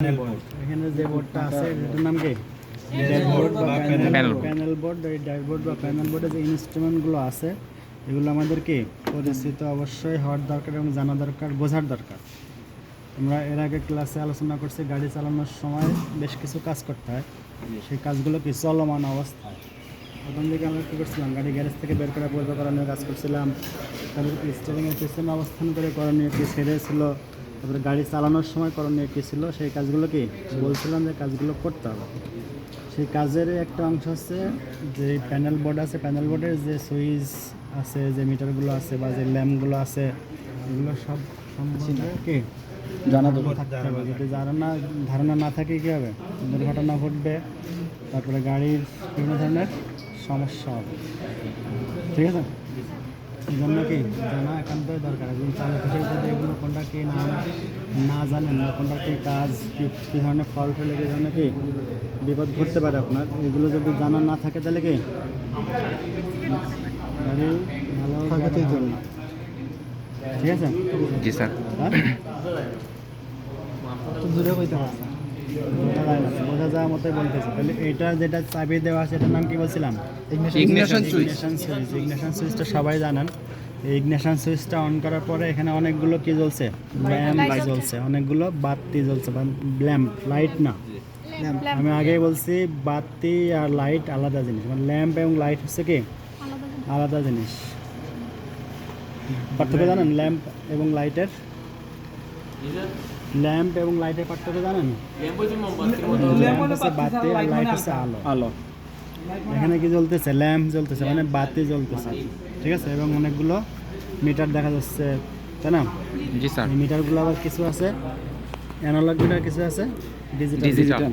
এখানে যে বোর্ডটা আছে এটার নাম কি? ড্যাশবোর্ড বা Panel panel board. Panel board এই ড্যাশবোর্ড বা প্যানেল বোর্ডে যে ইনস্ট্রুমেন্টগুলো আছে এগুলো আমাদের কি? পরিচিত অবশ্যই হওয়ার দরকার এবং জানা দরকার বোঝার দরকার। আমরা এর আগে ক্লাসে আলোচনা করছি গাড়ি চালানোর সময় বেশ কিছু কাজ করতে হয়। সেই কাজগুলো কি? চলমান অবস্থায়। প্রথম দিকে আমরা কী করছিলাম? গাড়ি গ্যারেজ থেকে বের করে করানোর কাজ করছিলাম। তারপরে স্টিয়ারিংয়ের পিছনে অবস্থান করে করণীয় কী? ছেড়েছিল তারপরে গাড়ি চালানোর সময় করণীয় কী ছিল? সেই কাজগুলো কি? বলছিলাম যে কাজগুলো করতে হবে। সেই কাজের একটা অংশ হচ্ছে যে প্যানেল বোর্ড আছে প্যানেল বোর্ডের যে সুইচ আছে যে মিটারগুলো আছে বা যে ল্যাম্পগুলো আছে এগুলো সব সম্বন্ধে কি? জানা যদি ধারণা ধারণা না থাকে কী হবে? দুর্ঘটনা ঘটবে তারপরে গাড়ির বিভিন্ন ধরনের সমস্যা হবে। ঠিক আছে? জন্য কি জানা একান্তই দরকার। একজন চালক হিসেবে যদি এগুলো কোনটা কি না না জানেন বা কোনটা কি কাজ কি কী ধরনের ফল্ট হলে কী ধরনের কি বিপদ ঘটতে পারে আপনার? এগুলো যদি জানা না থাকে তাহলে কি? গাড়ি ভালো না। ঠিক আছে? জি স্যার। হ্যাঁ? দূরে কইতে পারছে বোঝা যাওয়ার মতোই বলতেছে তাহলে এটা যেটা চাবি দেওয়া আছে এটার নাম কি বলছিলাম. ইগনিশন সুইচ ইগনিশন সুইচটা সবাই জানেন। ইগনিশন সুইচটা অন করার পরে এখানে অনেকগুলো কি জ্বলছে? ল্যাম্প জ্বলছে। অনেকগুলো বাতি জ্বলছে ল্যাম্প লাইট না। আমি আগেই বলছি বাতি আর লাইট আলাদা জিনিস। মানে ল্যাম্প এবং লাইট হচ্ছে কি? আলাদা জিনিস। পার্থক্য জানেন? ল্যাম্প এবং লাইটের ল্যাম্প এবং লাইটের পার্থক্য জানেন? ল্যাম্প হচ্ছে বাতি আর লাইট হচ্ছে আলো। আলো। এখানে কি জ্বলতেছে? ল্যাম্প জ্বলতেছে মানে বাতি জ্বলতেছে। ঠিক আছে? এবং অনেকগুলো মিটার দেখা যাচ্ছে তাই না? জি স্যার। এই মিটারগুলো আবার কিছু আছে? অ্যানালগ মিটার কিছু আছে? ডিজিটাল ডিজিটাল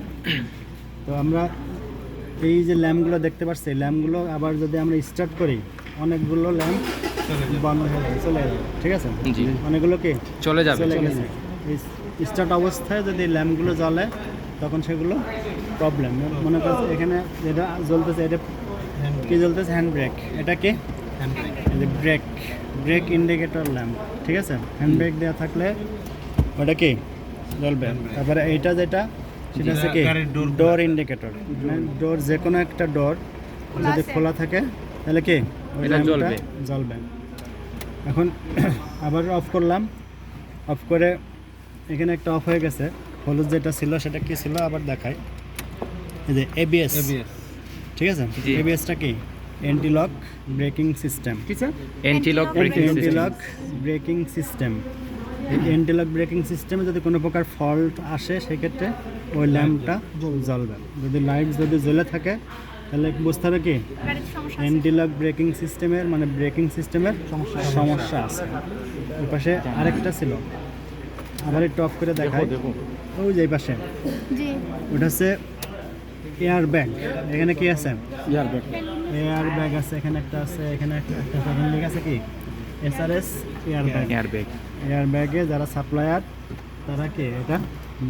তো আমরা এই যে ল্যাম্পগুলো দেখতে পাচ্ছি ল্যাম্পগুলো আবার যদি আমরা স্টার্ট করি অনেকগুলো ল্যাম্প বন্ধ হয়ে যাবে চলে যাবে। ঠিক আছে? অনেকগুলো কি? চলে যাবে। চলে গেছে। স্টার্ট অবস্থায় যদি ল্যাম্পগুলো জ্বলে তখন সেগুলো প্রবলেম মনে করছে এখানে যেটা জ্বলতেছে এটা কি জ্বলতেছে? হ্যান্ড ব্রেক এটা কি? এই যে ব্রেক ব্রেক ইন্ডিকেটর ল্যাম্প ঠিক আছে? হ্যান্ড ব্রেক দেওয়া থাকলে ওটা কি? জ্বলবে। তারপরে এইটা যেটা সেটা হচ্ছে কি? ডোর ইন্ডিকেটর মানে ডোর যে কোনো একটা ডোর যদি খোলা থাকে তাহলে কি? ওই এটা ল্যাম্পটা জ্বলবে। জ্বলবে। এখন আবার অফ করলাম। অফ করে এখানে একটা অফ হয়ে গেছে। হলুদ যেটা ছিল সেটা কি ছিল? আবার দেখাই। এই যে এবিএস ঠিক আছে। এবিএসটা কি? Anti lock braking system antilock braking anti system lock braking system এই অ্যান্টি লক ব্রেকিং সিস্টেমে যদি কোনো প্রকার ফল্ট আসে সেক্ষেত্রে ওই ল্যাম্পটা জ্বলবে। যদি লাইট যদি জ্বলে থাকে তাহলে বুঝতে হবে কি। অ্যান্টিলক ব্রেকিং সিস্টেমের মানে ব্রেকিং সিস্টেমের সমস্যা আছে। ওই পাশে আরেকটা ছিল। আবার অফ করে দেখাই। ওই যে পাশে। জি। ওটা হচ্ছে এয়ার ব্যাগ এখানে কি আছে? এয়ার ব্যাগ এয়ার ব্যাগ আছে এখানে একটা আছে এখানে একটা লেখা আছে কি? SRS air bag air bag air ব্যাগে যারা সাপ্লায়ার তারা কি এটা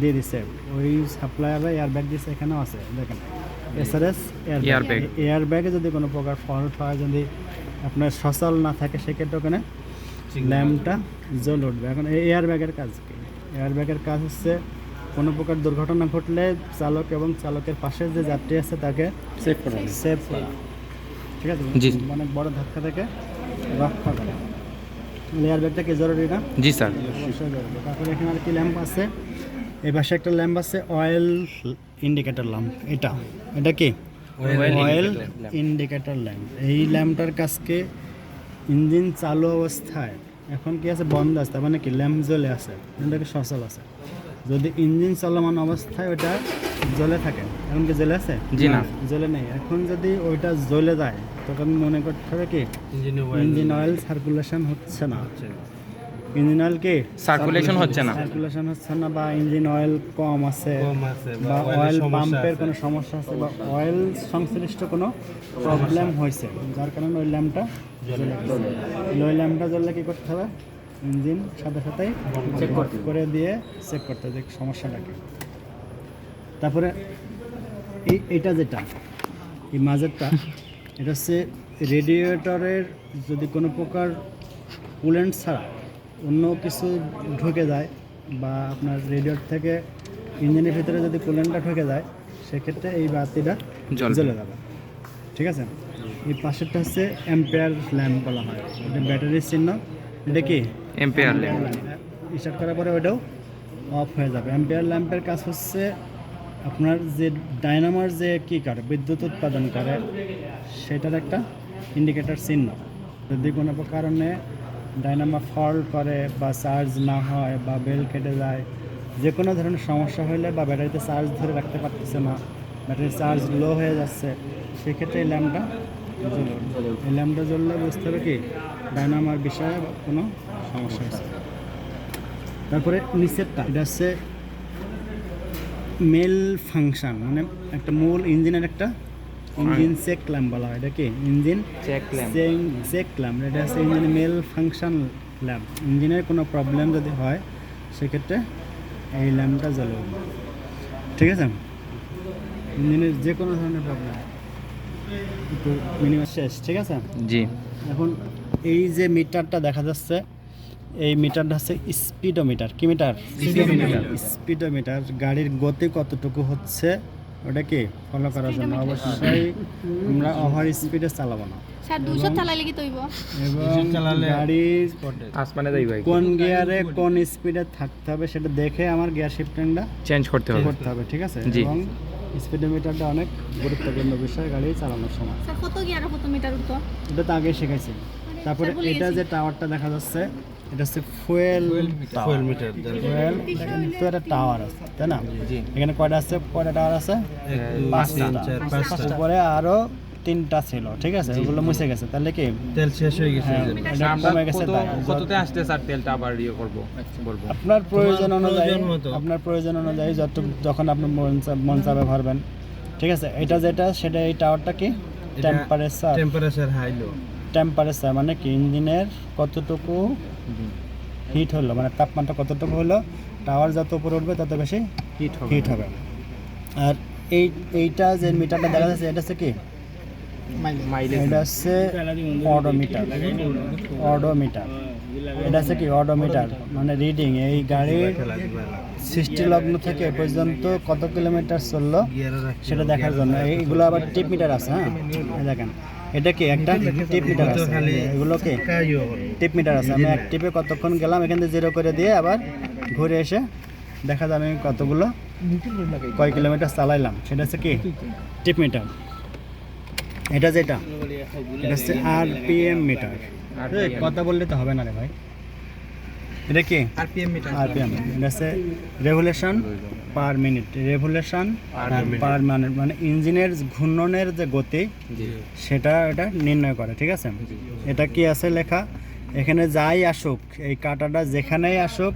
দিয়ে দিছে? ওই সাপ্লায়াররা এয়ার ব্যাগ দিচ্ছে এখানেও আছে দেখেন। এসআরএস এয়ার ব্যাগ এয়ার ব্যাগে যদি কোনো প্রকার ফল্ট হয় যদি আপনার সচল না থাকে সেক্ষেত্রে ওখানে ল্যাম্পটা জ্বলে উঠবে। এখন এই এয়ার ব্যাগের কাজ কি? এয়ার ব্যাগের কাজ হচ্ছে কোনো প্রকার দুর্ঘটনা ঘটলে চালক এবং চালকের পাশে যে যাত্রী আছে তাকে সেভ করা সেভ করা। ঠিক আছে। অনেক বড় ধাক্কা থেকে রক্ষা করা। এয়ার ব্যাগটা কি জরুরি না? জি স্যার। তারপরে এখানে আর কি ল্যাম্প আছে। এই পাশে একটা ল্যাম্প আছে অয়েল ইন্ডিকেটর ল্যাম্প এটা এটা কি? অয়েল ইন্ডিকেটর ল্যাম্প এই ল্যাম্পটার কাজকে ইঞ্জিন চালু অবস্থায় এখন কি আছে? বন্ধ আছে তার মানে কি? ল্যাম্প জ্বলে আছে এটাকে সচল আছে। যদি ইঞ্জিন চলমান অবস্থায় ওটা জ্বলে থাকে এখন কি জ্বলে আছে? জি না। জ্বলে নেই। এখন যদি ওইটা জ্বলে যায় তখন মনে করতে হবে কি? ইঞ্জিন অয়েল সার্কুলেশন হচ্ছে না। ইঞ্জিন অয়েল কি? সার্কুলেশন হচ্ছে না। সার্কুলেশন হচ্ছে না বা ইঞ্জিন অয়েল কম আছে বা অয়েল পাম্পের কোনো সমস্যা আছে বা অয়েল সংশ্লিষ্ট কোনো প্রবলেম হয়েছে যার কারণে ওই ল্যাম্পটা ওই ল্যাম্পটা জ্বললে কি করতে হবে? ইঞ্জিন সাথে সাথেই চেক করে দিয়ে চেক করতে হবে যে সমস্যাটা কি। তারপরে এই এটা যেটা এই মাঝেরটা এটা হচ্ছে রেডিয়েটরের যদি কোনো প্রকার কুলেন্ট ছাড়া অন্য কিছু ঢুকে যায় বা আপনার রেডিয়েটর থেকে ইঞ্জিনের ভিতরে যদি কুলেন্টটা ঢুকে যায় সেক্ষেত্রে এই বাতিটা। জ্বলে যাবে। ঠিক আছে? এই পাশেরটা হচ্ছে অ্যাম্পেয়ার ল্যাম্প বলা হয়। এটা ব্যাটারির চিহ্ন। এটা কি? এম্পেয়ার ল্যাম্প স্টার্ট করার পরে ওটাও অফ হয়ে যাবে। অ্যাম্পেয়ার ল্যাম্পের কাজ হচ্ছে আপনার যে ডায়নামার যে কী করে বিদ্যুৎ উৎপাদন করে সেটার একটা ইন্ডিকেটর চিহ্ন। যদি কোনো কারণে ডায়নামা ফল্ট করে বা চার্জ না হয় বা বেল কেটে যায় যে কোনো ধরনের সমস্যা হলে বা ব্যাটারিতে চার্জ ধরে রাখতে পারতেছে না ব্যাটারির চার্জ লো হয়ে যাচ্ছে সেক্ষেত্রে এই ল্যাম্পটা এই ল্যাম্পটা জ্বললে বুঝতে হবে কি? ডায়নামার বিষয়ে কোনো সমস্যা হচ্ছে তারপরে নিচেরটা এটা হচ্ছে মেল ফাংশন মানে একটা মূল ইঞ্জিনের একটা ইঞ্জিন চেক ল্যাম্প বলা হয় এটা কি? Engine check lamp. Check lamp এটা হচ্ছে ইঞ্জিনের মেল ফাংশন ল্যাম্প। ইঞ্জিনের কোনো প্রবলেম যদি হয় সেক্ষেত্রে এই ল্যাম্পটা জ্বলবে ঠিক আছে? ইঞ্জিনের যে কোনো ধরনের প্রবলেম। মিনিমাম শেষ ঠিক আছে? জি। এখন এই যে মিটারটা দেখা যাচ্ছে এই মিটারটা হচ্ছে স্পিডোমিটার। কি মিটার. স্পিডোমিটার। গাড়ির গতি কতটুকু হচ্ছে ওটা কি ফলো করার জন্য? অবশ্যই আমরা ওভার স্পিডে চালাবো না। স্যার দুশো চালাইলে কি তৈব? এবং গাড়ির আসমানে যাই ভাই কোন গিয়ারে কোন স্পিডে থাকতে হবে সেটা দেখে আমার গিয়ার শিফটিংটা চেঞ্জ করতে হবে। করতে হবে ঠিক আছে? জি। এবং স্পিডোমিটারটা অনেক গুরুত্বপূর্ণ বিষয় গাড়ি চালানোর সময়। স্যার কত গিয়ার কত মিটার উঠতো? এটা তো আগে শিখাইছি। তারপরে এটা যে টাওয়ারটা দেখা যাচ্ছে এটা হচ্ছে ফুয়েল ফুয়েল মিটার। ফুয়েল কিন্তু একটা টাওয়ার আছে তাই না? এখানে কয়টা আছে? কয়টা টাওয়ার আছে? পাঁচটা উপরে আরও তিনটা ছিল ঠিক আছে? ওগুলো মুছে গেছে। তাহলে কি? তেল শেষ হয়ে গেছে। হ্যাঁ, কমে গেছে কততে আসতে স্যার তেলটা আবার ইয়ে করব বলব? আপনার প্রয়োজন অনুযায়ী। আপনার প্রয়োজন অনুযায়ী যত যখন আপনি মন মন চাবে ভরবেন ঠিক আছে? এটা যেটা সেটা এই টাওয়ারটা কি? Temperature temperature high low temperature মানে কি? ইঞ্জিনের কতটুকু হিট হলো? মানে তাপমাত্রা কতটুকু হলো? টাওয়ার যত উপরে উঠবে তত বেশি হিট হবে। হিট হবে। আর এই এইটা যে মিটারটা দেখা যাচ্ছে এটা হচ্ছে কি? মাইলেজ এটা হচ্ছে অডোমিটার অডোমিটার এটা হচ্ছে কি? অডোমিটার মানে রিডিং এই গাড়ির সৃষ্টি লগ্ন থেকে এ পর্যন্ত কত কিলোমিটার চলল সেটা দেখার জন্য। এইগুলো আবার টিপ মিটার আছে হ্যাঁ? দেখেন। এটা কি একটা টিপ মিটার আছে? এগুলো কি? টিপ মিটার আছে। আমি এক টিপে কতক্ষণ গেলাম এখান থেকে জিরো করে দিয়ে আবার ঘুরে এসে দেখা যাবে আমি কতগুলো কয় কিলোমিটার চালাইলাম। সেটা হচ্ছে কি? টিপ মিটার এটা যেটা এটা হচ্ছে আরপিএম মিটার কথা বললে তো হবে না রে ভাই। এটা কি? আরপিএম মিটার আরপিএম এটা হচ্ছে revolution per minute revolution per minute মানে ইঞ্জিনের ঘূর্ণনের যে গতি সেটা এটা নির্ণয় করে ঠিক আছে? এটা কি আছে লেখা? এখানে যাই আসুক এই কাটাটা যেখানেই আসুক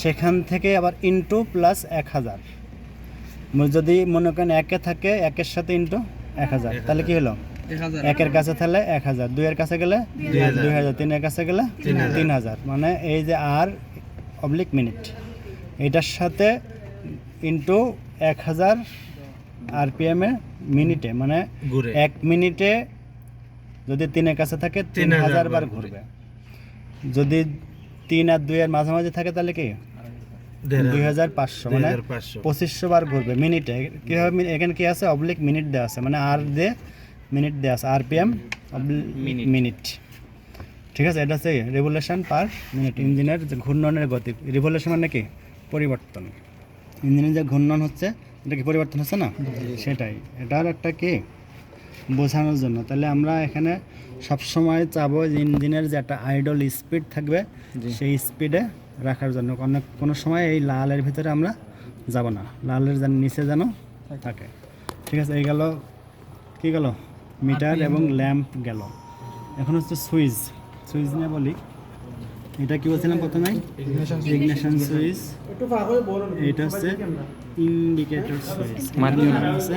সেখান থেকে আবার ইনটু প্লাস এক হাজার। যদি মনে করেন একে থাকে একের সাথে ইনটু এক হাজার। তাহলে কি হলো? একের কাছে তাহলে এক হাজার। দুইয়ের কাছে গেলে? দুই হাজার। তিনের কাছে গেলে? তিন হাজার। মানে এই যে আর অবলিক মিনিট এটার সাথে ইনটু এক হাজার আরপিএমে মিনিটে মানে এক মিনিটে যদি তিনের কাছে থাকে তিন হাজার বার ঘুরবে। যদি তিন আর দুইয়ের মাঝামাঝি থাকে তাহলে কি? দুই হাজার পাঁচশো মানে পাঁচশো। পঁচিশশো বার ঘুরবে মিনিটে। কীভাবে এখানে কি আছে? অবলিক মিনিট দেওয়া আছে মানে আর দিয়ে মিনিট দেওয়া আছে আরপিএম মিনিট। মিনিট। ঠিক আছে এটা হচ্ছে রেভুলেশন পার মিনিট। ইঞ্জিনের যে ঘূর্ণনের গতি রেভুলেশন মানে কি? পরিবর্তন। ইঞ্জিনের যে ঘূর্ণন হচ্ছে এটা কি পরিবর্তন হচ্ছে না? সেটাই। এটার একটা কি? বোঝানোর জন্য। তাহলে আমরা এখানে সবসময় চাবো যে ইঞ্জিনের যে একটা আইডল স্পিড থাকবে সেই স্পিডে রাখার জন্য। কোনো কোনো সময় এই লালের ভিতরে আমরা যাব না। লালের যেন নিচে যেন থাকে। ঠিক আছে এই গেল কি গেল? মিটার এবং ল্যাম্প গেল। এখন হচ্ছে সুইচ। সুইচ নিয়ে বলি। এটা কি বলছিলাম প্রথমে ইগনিশন সুইচ। এটা হচ্ছে ইন্ডিকেটর সুইচ। মাধ্যম। হচ্ছে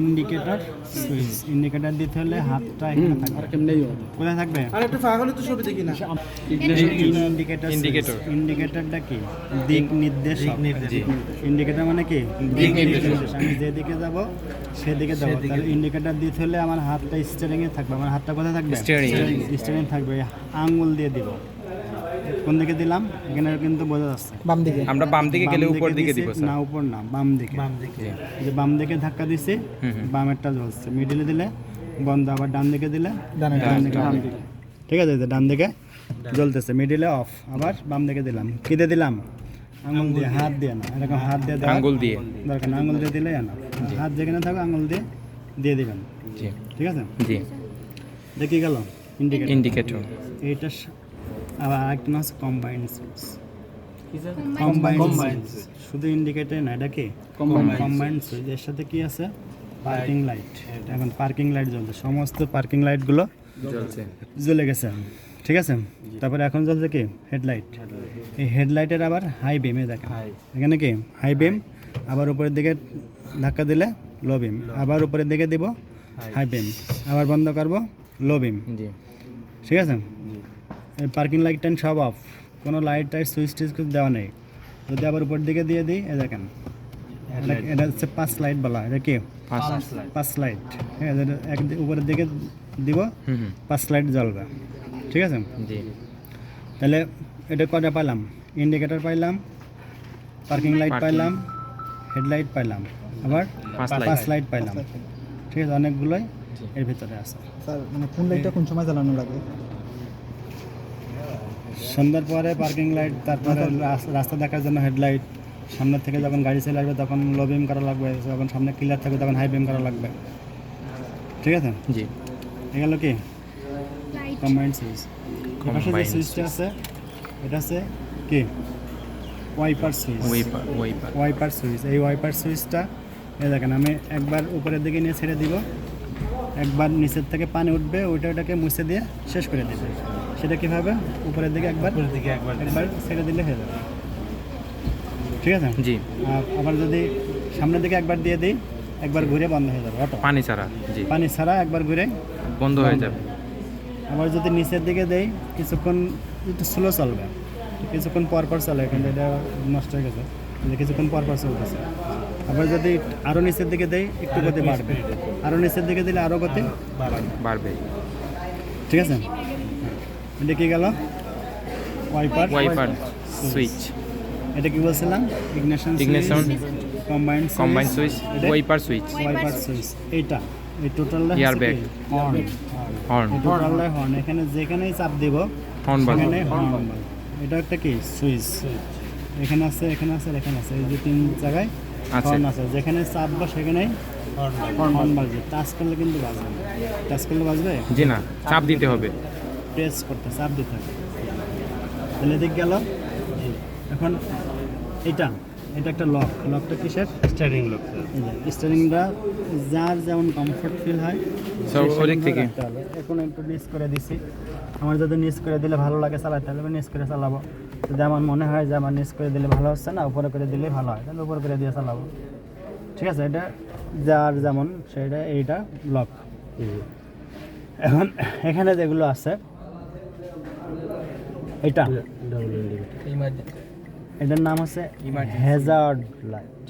ইন্ডিকেটর সুইচ ইন্ডিকেটর দিতে হলে হাতটা এখানে থাকবে। কোথায় থাকবে? Indicator Indicator. ইন্ডিকেটরটা কি? দিক নির্দেশ নির্দেশক। ইন্ডিকেটর মানে কি? দিক নির্দেশক। আমি যেদিকে যাব সেদিকে যাব। তাহলে ইন্ডিকেটর দিতে হলে আমার হাতটা স্টিয়ারিং এ থাকবে। আমার হাতটা কোথায় থাকবে? Steering. স্টিয়ারিং থাকবে। আঙ্গুল দিয়ে দিব। কোন দিকে দিলাম? এখানে কিন্তু বোঝা যাচ্ছে। বাম দিকে। আমরা বাম দিকে গেলে উপর দিকে দিব না উপর না বাম দিকে। বাম দিকে। যে বাম দিকে ধাক্কা দিছি। বামেরটা জ্বলছে। মিডিলে দিলে বন্ধ আবার ডান দিকে দিলে ডান দিকে ঠিক আছে এই ডান দিকে জ্বলতেছে মিডিলে অফ আবার বাম দিকে দিলাম। কি দিয়ে দিলাম? আঙুল দিয়ে হাত দিয়ে না। এরকম হাত দিয়ে আঙ্গুল দিয়ে। দরকার না আঙুল দিয়ে দিলে না। হাত যেখানে থাকবে আঙুল দিয়ে দিয়ে দিবেন। ঠিক আছে? জি। দেখি গেল ইন্ডিকেটর ইন্ডিকেটর এইটা আবার আরেকটা নাম হচ্ছে কম্বাইন্ড Combined কম্বাইন্ড শুধু ইন্ডিকেটর না এটা কি? কম্বাইন্ড সুইচ এর সাথে কি আছে? পার্কিং লাইট এখন পার্কিং লাইট জ্বলছে। সমস্ত পার্কিং লাইটগুলো চলছে জ্বলে গেছে ঠিক আছে? তারপরে এখন জ্বলছে কি? হেডলাইট এই হেডলাইটের আবার হাই বিমে দেখেন। এখানে কি? হাই বিম আবার উপরের দিকে ধাক্কা দিলে লো বিম আবার উপরের দিকে দিব হাই বিম আবার বন্ধ করব লো বিম জি। ঠিক আছে? পার্কিং লাইট টাইম সব অফ কোনো লাইট টাইট সুইচ টিচ কিছু দেওয়া নেই। যদি আবার উপর দিকে দিয়ে দিই এ দেখেন। এটা- এটা হচ্ছে পাঁচ লাইট বলা এটা কি? পাঁচ পাঁচ লাইট ঠিক আছে এক উপরের দিকে দিব পাঁচ লাইট জ্বলবে। ঠিক আছে? তাহলে এটা কটা পাইলাম? ইন্ডিকেটর পাইলাম পার্কিং লাইট পাইলাম হেডলাইট পাইলাম। আবার পাঁচ পাঁচ লাইট লাইট পাইলাম। ঠিক আছে অনেকগুলোই এর ভিতরে আছে। স্যার মানে কোন লাইটটা কোন সময় জ্বালানো লাগে সন্ধ্যার পরে পার্কিং লাইট তারপরে রাস- রাস্তা দেখার জন্য হেডলাইট সামনে থেকে যখন গাড়ি চলে আসবে তখন লো বিম করা লাগবে যখন সামনে ক্লিয়ার থাকবে তখন হাই বিম করা লাগবে। ঠিক আছে? জি। এগুলো কি? লাইট কম্বাইন্ড সুইচ যে Combined সুইচটা আছে এটা আছে কি? ওয়াইপার সুইচ ওয়াইপার সুইচ এই ওয়াইপার সুইচটা এই দেখেন আমি একবার উপরের দিকে নিয়ে ছেড়ে দিব একবার নিচের থেকে পানি উঠবে ওইটা ওটাকে মুছে দিয়ে শেষ করে দেবে। সেটা কীভাবে উপরের দিকে একবার উপরের দিকে একবার একবার ছেড়ে দিলে হয়ে যাবে। ঠিক আছে? জি। আবার যদি সামনের দিকে একবার দিয়ে দিই একবার ঘুরে বন্ধ হয়ে যাবে অটো। পানি ছাড়া জি। পানি ছাড়া একবার ঘুরে বন্ধ হয়ে যাবে। আবার যদি নিচের দিকে দেই কিছুক্ষণ একটু স্লো চলবে। কিছুক্ষণ পর পর চলে কিন্তু এটা নষ্ট হয়ে গেছে। কিছুক্ষণ পর পর চলতেছে। আবার যদি আরও নিচের দিকে দেই একটু গতি বাড়বে। আরও নিচের দিকে দিলে আরও গতি বাড়বে। ঠিক আছে? এটা কি গেল? ওয়াইপার ওয়াইপার সুইচ এটা কি বলছিলাম? Ignition Ignition, combined combine switch wiper switch wiper switch এইটা এই টোটালটা Air bag. হর্ন হর্ন টোটালটা হর্ন এখানে যেখানেই চাপ দিব হর্ন বাজবে এখানে হর্ন। এটা একটা কি? সুইচ এখানে আছে এখানে আছে এখানে আছে। এই যে তিন জায়গায় আছে। হর্ন আছে। যেখানে চাপবো সেখানেই হর্ন বাজবে টাচ করলে কিন্তু বাজবে টাচ করলে বাজবে? জি না চাপ দিতে হবে। প্রেস করতে চাপ দিতে হবে তাহলে এদিক গেল। এখন এটা এটা একটা লক লকটা কিসের? স্টারিং লক স্টারিংটা যার যেমন কমফোর্ট ফিল হয় থেকে। এখন একটু নিচ করে দিছি। আমার যদি নিচ করে দিলে ভালো লাগে চালাতে তাহলে আমি নিচ করে চালাবো। যদি আমার মনে হয় যে আমার নিচ করে দিলে ভালো হচ্ছে না উপরে করে দিলে ভালো হয় তাহলে উপরে করে দিয়ে চালাবো। ঠিক আছে এটা যার যেমন সেটা এইটা লক এখন এখানে যেগুলো আছে এটা। এটার নাম হচ্ছে হ্যাজার্ড লাইট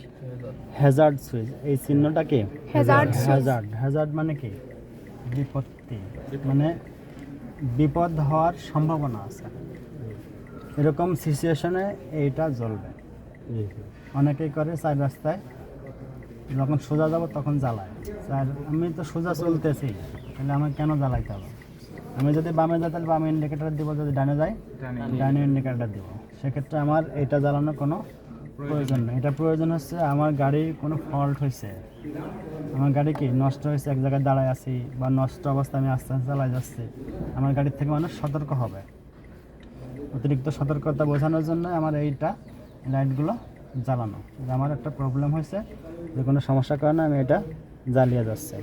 হ্যাজার্ড সুইচ এই চিহ্নটা কি। হ্যাজার্ড হ্যাজার্ড মানে কি? বিপত্তি। মানে বিপদ হওয়ার সম্ভাবনা আছে। এরকম সিচুয়েশনে এইটা জ্বলবে। অনেকেই করে চার রাস্তায়। যখন সোজা যাব তখন জ্বালায়। আমি তো সোজা চলতেছি। তাহলে আমার কেন জ্বালাইতে হবে? আমি যদি বামে যাই তাহলে বামে ইন্ডিকেটার দিব যদি ডানে যাই ডানে। ইন্ডিকেটার দিব। সেক্ষেত্রে আমার এটা জ্বালানোর কোনো প্রয়োজন নেই। এটা প্রয়োজন হচ্ছে আমার গাড়ির কোনো ফল্ট হয়েছে। আমার গাড়ি কি নষ্ট হয়েছে? এক জায়গায় দাঁড়ায় আছি বা নষ্ট অবস্থায় আমি আস্তে আস্তে চালাই যাচ্ছি। আমার গাড়ির থেকে মানুষ সতর্ক হবে। অতিরিক্ত সতর্কতা বোঝানোর জন্য আমার এইটা লাইটগুলো জ্বালানো। যে আমার একটা প্রবলেম হয়েছে যে কোনো সমস্যার কারণে আমি এটা জ্বালিয়ে যাচ্ছি।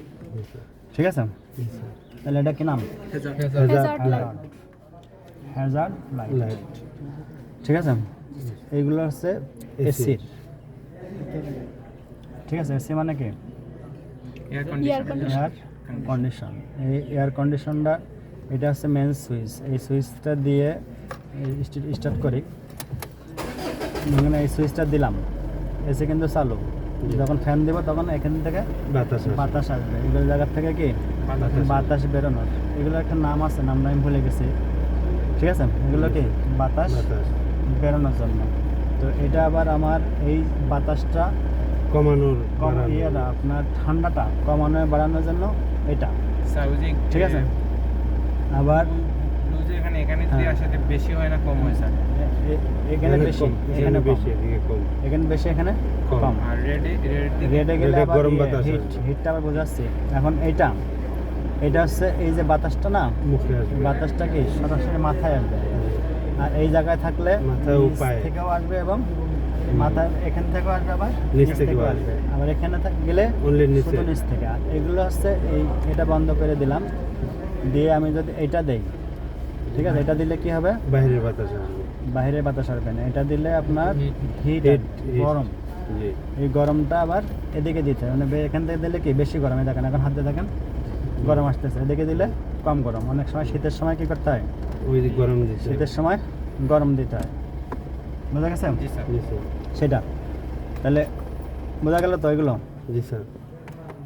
ঠিক আছে? তাহলে এটা কি নাম? হ্যাজার্ড লাইট ঠিক আছে? এইগুলো হচ্ছে এসির ঠিক আছে এসি মানে কি? এয়ার কন্ডিশন এই এয়ার কন্ডিশনটা এটা হচ্ছে মেন সুইচ এই সুইচটা দিয়ে স্টার্ট করি। এখানে এই সুইচটা দিলাম। এসে কিন্তু চালু। যখন ফ্যান দিব তখন এখান থেকে বাতাস বাতাস আসবে। এগুলো জায়গার থেকে কি? বাতাস বেরোনোর। এগুলো একটা নাম আছে নামটা আমি ভুলে গেছি। ঠিক আছে? এগুলো কি? বাতাস বাতাস। বেরোনোর জন্য। তো এটা আবার আমার এই বাতাসটা কমানোর। ইয়েটা আপনার ঠান্ডাটা কমানো বাড়ানোর জন্য এটা। ঠিক আছে? আবার এখানে এখানে হ্যাঁ। বেশি হয় না কম হয় স্যার। এখানে বেশি এখানে বেশি এদিকে কম। এখানে বেশি এখানে কম। আর রেডে রেডে গেলে গরম ইয়ে, বাতাস। হিটটা আবার বোঝাচ্ছি। এখন এইটা এটা হচ্ছে এই যে বাতাসটা না মুখে আসবে। বাতাসটা কি সরাসরি মাথায় আসবে আর এই জায়গায় থাকলে মাথায় নিচ পায়ে। থেকেও আসবে এবং মাথায় এখান থেকেও আসবে আবার নিচ থেকেও আসবে। আবার এখানে গেলে শুধু নিচ থেকে। আর এগুলো হচ্ছে এই এটা বন্ধ করে দিলাম। দিয়ে আমি যদি এটা দেই ঠিক আছে? এটা দিলে কি হবে? বাইরের বাতাস আসবে। বাইরে বাতাস আসবে না। এটা দিলে আপনার হিট। গরম। এই গরমটা আবার এদিকে দিতে মানে এখান থেকে দিলে কি বেশি গরম দেখেন এখন হাতে দেখেন গরম আসতেছে। এদিকে দিলে কম গরম। অনেক সময় শীতের সময় কি করতে হয়? ওই গরম শীতের সময় গরম দিতে হয়। বোঝা গেছে সেটা। তাহলে বোঝা গেল তো এগুলো? জি স্যার।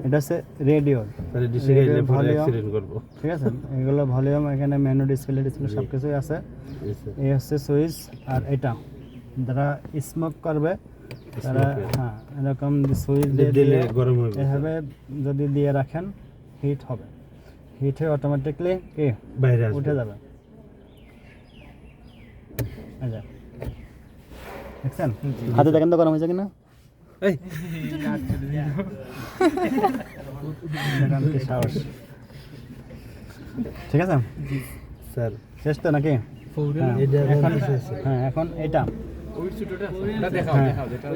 এটা হচ্ছে রেডিও। তাহলে ডিসে রেডিওর গেলে পরে volume। অ্যাক্সিডেন্ট করব। ঠিক আছে? এগুলো ভলিউম এখানে মেনু ডিসপ্লে ডিসপ্লে সব কিছুই আছে। জি স্যার এই হচ্ছে সুইচ আর এটা। যারা স্মোক করবে তারা Smoke এর। হ্যাঁ এরকম সুইচ দিলে দিয়ে দিলে গরম হবে এভাবে যদি দিয়ে রাখেন হিট হবে। হিট হয়ে অটোমেটিকলি কি? বাইরে উঠে আসবে যাবে। এই যে। দেখছেন? হাতে দেখেন তো গরম হয়েছে কিনা? এই। সাহস ঠিক আছে? স্যার। শেষ তো নাকি? হ্যাঁ, এখন। হ্যাঁ এখন এটা। ওই এটা দেখাও হ্যাঁ।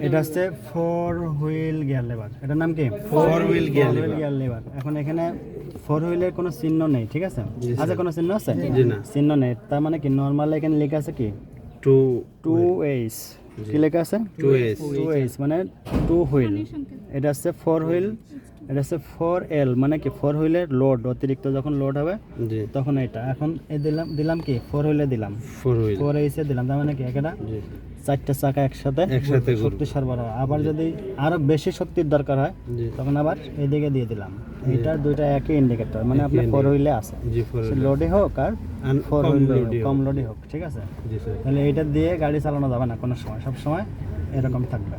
এটা হচ্ছে ফোর হুইল গিয়ার লেবার। এটার নাম কি? Four wheel lever। gear lever এখন এখানে ফোর হুইলের কোনো চিহ্ন নেই ঠিক আছে? আছে কোনো চিহ্ন আছে? চিহ্ন নেই। তার মানে কি নর্মাল এখানে লেখা আছে কি? টু টু এইচ জি। কি লেখা আছে? টু এস টু এইচ মানে টু হুইল এটা হচ্ছে ফোর হুইল এটা হচ্ছে ফোর এল মানে কি? ফোর হুইলের লোড অতিরিক্ত যখন লোড হবে তখন এটা। এখন এই দিলাম দিলাম কি? ফোর হুইলে দিলাম। Four wheel. ফোর এইচে দিলাম। তার মানে কি? একটা চারটে চাকা একসাথে একসাথে শক্তি সরবরাহ। আবার যদি আরও বেশি শক্তির দরকার হয় তখন আবার এদিকে দিয়ে দিলাম। এটা দুইটা একই ইন্ডিকেটর মানে আপনার ফোর হুইলে আছে। লোডে হোক আর ফোর কম হুইলে কম লোডে হোক ঠিক আছে? তাহলে এটা দিয়ে গাড়ি চালানো যাবে না কোনো সময় সব সময় এরকম থাকবে।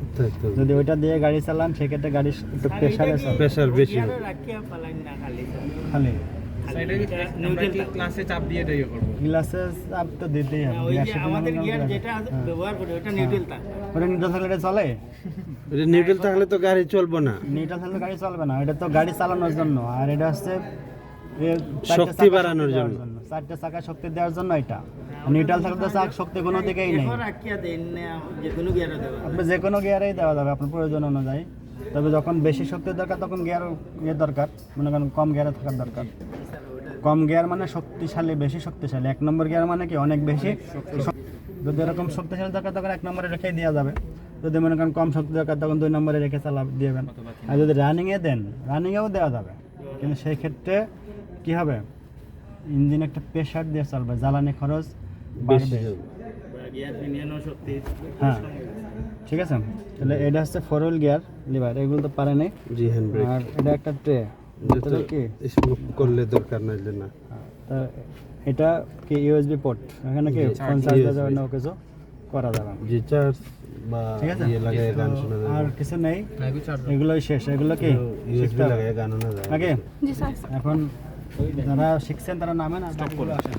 যদি ওইটা দিয়ে গাড়ি চালান সেক্ষেত্রে গাড়ি একটু প্রেশারে প্রেশার বেশি হবে। খালি। চাপ দিয়ে দিয়ে গ্লাসে চাপ তো দিতেই হবে। কোনো কোনো গ্লাসে- হ্যাঁ। ওটা নিউট্রাল থাকলে এটা চলে? এটা নিউট্রাল থাকলে তো গাড়ি চলবে না। নিউট্রাল থাকলে গাড়ি চলবে না। এটা তো গাড়ি চালানোর জন্য। আর এটা হচ্ছে শক্তি বাড়ানোর জন্য। চারটে চাকা শক্তি দেওয়ার জন্য এটা। নিউট্রাল থাকলে তো চাক শক্তি কোনো দিকেই নেই। আপনি যে কোনো গিয়ারেই দেওয়া যাবে। আপনার প্রয়োজন অনুযায়ী। তবে যখন বেশি শক্তির দরকার তখন গিয়ার ইয়ে দরকার। মনে করেন কম গিয়ারে থাকার দরকার। কম গিয়ার মানে শক্তিশালী বেশি শক্তিশালী। এক নম্বর গিয়ার মানে কি? অনেক বেশি যদি এরকম শক্তিশালী দরকার তখন এক নম্বরে রেখে দেওয়া যাবে। যদি মনে করেন কম শক্তি দরকার তখন দুই নম্বরে রেখে চালা দিবেন। আর যদি রানিংয়ে দেন রানিংয়েও দেওয়া যাবে। কিন্তু সেই ক্ষেত্রে কি হবে? ইঞ্জিন একটা প্রেশার দিয়ে চলবে জ্বালানি খরচ বাড়বে। হ্যাঁ ঠিক আছে। তাহলে এটা হচ্ছে ফোর হুইল গিয়ার লিভার এগুলো তো পারে নাই। জি হ্যান্ড ব্রেক আর এটা একটা ট্রে যেটা কি? স্মোক করলে দরকার নাই যে না। তা এটা কি ইউএসবি পোর্ট এখানে কি ফোন চার্জ দেওয়া USB যাবে না কিছু করা যাবে? না। জি চার্জ বা ঠিক আছে। ইয়ে লাগায় গান শোনা আর কিছু নেই? নাকি এগুলোই শেষ। এগুলো কি? ইউএসবি। লাগায় গান শোনা যায় নাকি? জি স্যার। এখন যারা শিখছেন তারা নামেন আর বাকিগুলো আসেন।